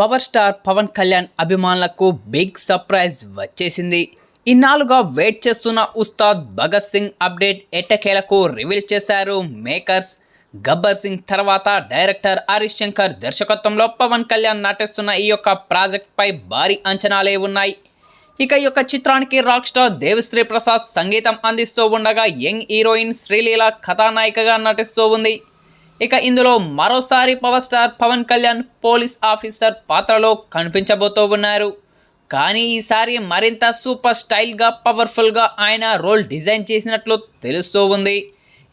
Power star Pawan Kalyan అభిమానులకు big surprise వచ్చేసింది. ఇన్నాళ్ళుగా వెయిట్ చేస్తున్న ఉస్తాద్ భగత్ సింగ్ అప్డేట్ ఎట్టకేలకు రివీల్ చేశారు మేకర్స్ గబ్బర్ సింగ్ తర్వాత డైరెక్టర్ హరీష్ శంకర్ దర్శకత్వంలో పవన్ కళ్యాణ్ నటిస్తున్న ఈ యొక్క ప్రాజెక్ట్పై భారీ అంచనాలే ఉన్నాయి. ఇక ఈ యొక్క చిత్రానికి రాక్ స్టార్ దేవిశ్రీ ప్రసాద్ సంగీతం అందిస్తూ ఉండగా యంగ్ హీరోయిన్ శ్రీలీల కథానాయికగా నటిస్తూ ఉంది. ఇక ఇందులో మరోసారి power star Pawan Kalyan police officer పాత్రలో కనిపించబోతూ ఉన్నారు. కానీ ఈసారి మరింత సూపర్ స్టైల్గా పవర్ఫుల్గా ఆయన రోల్ డిజైన్ చేసినట్లు తెలుస్తూ ఉంది.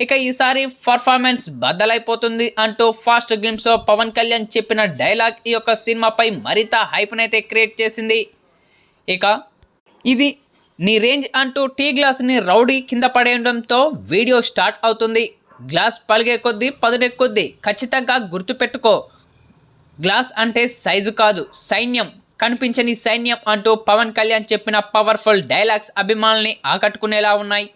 ఇక ఈసారి పర్ఫార్మెన్స్ బద్దలైపోతుంది అంటూ ఫాస్ట్ గేమ్స్లో పవన్ కళ్యాణ్ చెప్పిన డైలాగ్ ఈ యొక్క సినిమాపై మరింత హైప్నైతే క్రియేట్ చేసింది. ఇక ఇది నీ రేంజ్ అంటూ టీ గ్లాస్ని రౌడీ కింద పడేయడంతో వీడియో స్టార్ట్ అవుతుంది. గ్లాస్ పలిగే కొద్దీ పదునే కొద్దీ ఖచ్చితంగా గుర్తుపెట్టుకో. గ్లాస్ అంటే సైజు కాదు సైన్యం. కనిపించని సైన్యం అంటూ పవన్ కళ్యాణ్ చెప్పిన పవర్ఫుల్ డైలాగ్స్ అభిమానుల్ని ఆకట్టుకునేలా ఉన్నాయి.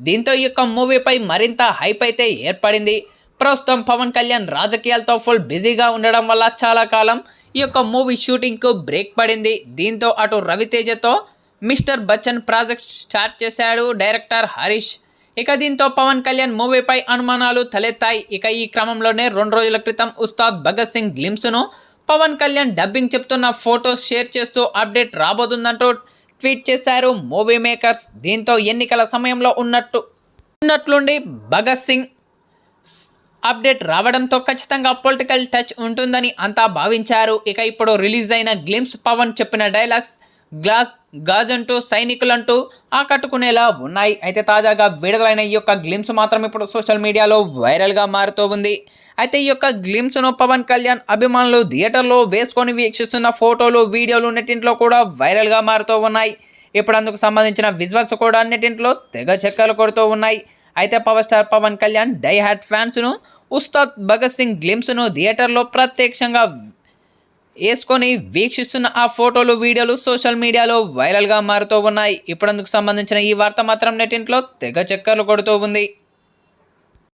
దీంతో ఈ యొక్క మూవీపై మరింత హైప్ అయితే ఏర్పడింది. ప్రస్తుతం పవన్ కళ్యాణ్ రాజకీయాలతో ఫుల్ బిజీగా ఉండడం వల్ల చాలా కాలం ఈ యొక్క మూవీ షూటింగ్కు బ్రేక్ పడింది. దీంతో అటు రవితేజతో మిస్టర్ బచ్చన్ ప్రాజెక్ట్ స్టార్ట్ చేశాడు డైరెక్టర్ హరీష్. ఇక దీంతో పవన్ కళ్యాణ్ మూవీపై అనుమానాలు తలెత్తాయి. ఇక ఈ క్రమంలోనే రెండు రోజుల క్రితం ఉస్తాద్ భగత్ సింగ్ గ్లిమ్స్ను పవన్ కళ్యాణ్ డబ్బింగ్ చెప్తున్న ఫొటోస్ షేర్ చేస్తూ అప్డేట్ రాబోతుందంటూ ట్వీట్ చేశారు మూవీ మేకర్స్. దీంతో ఎన్నికల సమయంలో ఉన్నట్టు ఉన్నట్లుండి భగత్ సింగ్ అప్డేట్ రావడంతో ఖచ్చితంగా పొలిటికల్ టచ్ ఉంటుందని అంతా భావించారు. ఇక ఇప్పుడు రిలీజ్ అయిన గ్లిమ్స్ పవన్ చెప్పిన డైలాగ్స్ గ్లాస్ గాజంటూ సైనికులంటూ ఆకట్టుకునేలా ఉన్నాయి. అయితే తాజాగా విడుదలైన ఈ యొక్క గ్లిమ్స్ మాత్రం ఇప్పుడు సోషల్ మీడియాలో వైరల్గా మారుతూ ఉంది. అయితే ఈ యొక్క గ్లిమ్స్ను పవన్ కళ్యాణ్ అభిమానులు థియేటర్లో వేసుకొని వీక్షిస్తున్న ఫోటోలు వీడియోలు నెట్టింట్లో కూడా వైరల్గా మారుతూ ఉన్నాయి. ఇప్పుడు అందుకు సంబంధించిన విజువల్స్ కూడా అన్నిటింట్లో తెగ చెక్కలు కొడుతూ ఉన్నాయి. అయితే power star Pawan Kalyan die hard ఫ్యాన్స్ను Ustaad Bhagat Singh గ్లిమ్స్ను థియేటర్లో ప్రత్యక్షంగా వేసుకొని వీక్షిస్తున్న ఆ ఫోటోలు వీడియోలు సోషల్ మీడియాలో వైరల్గా మారుతూ ఉన్నాయి. ఇప్పుడందుకు సంబంధించిన ఈ వార్త మాత్రం నెట్టింట్లో తెగ చక్కర్లు కొడుతూ ఉంది.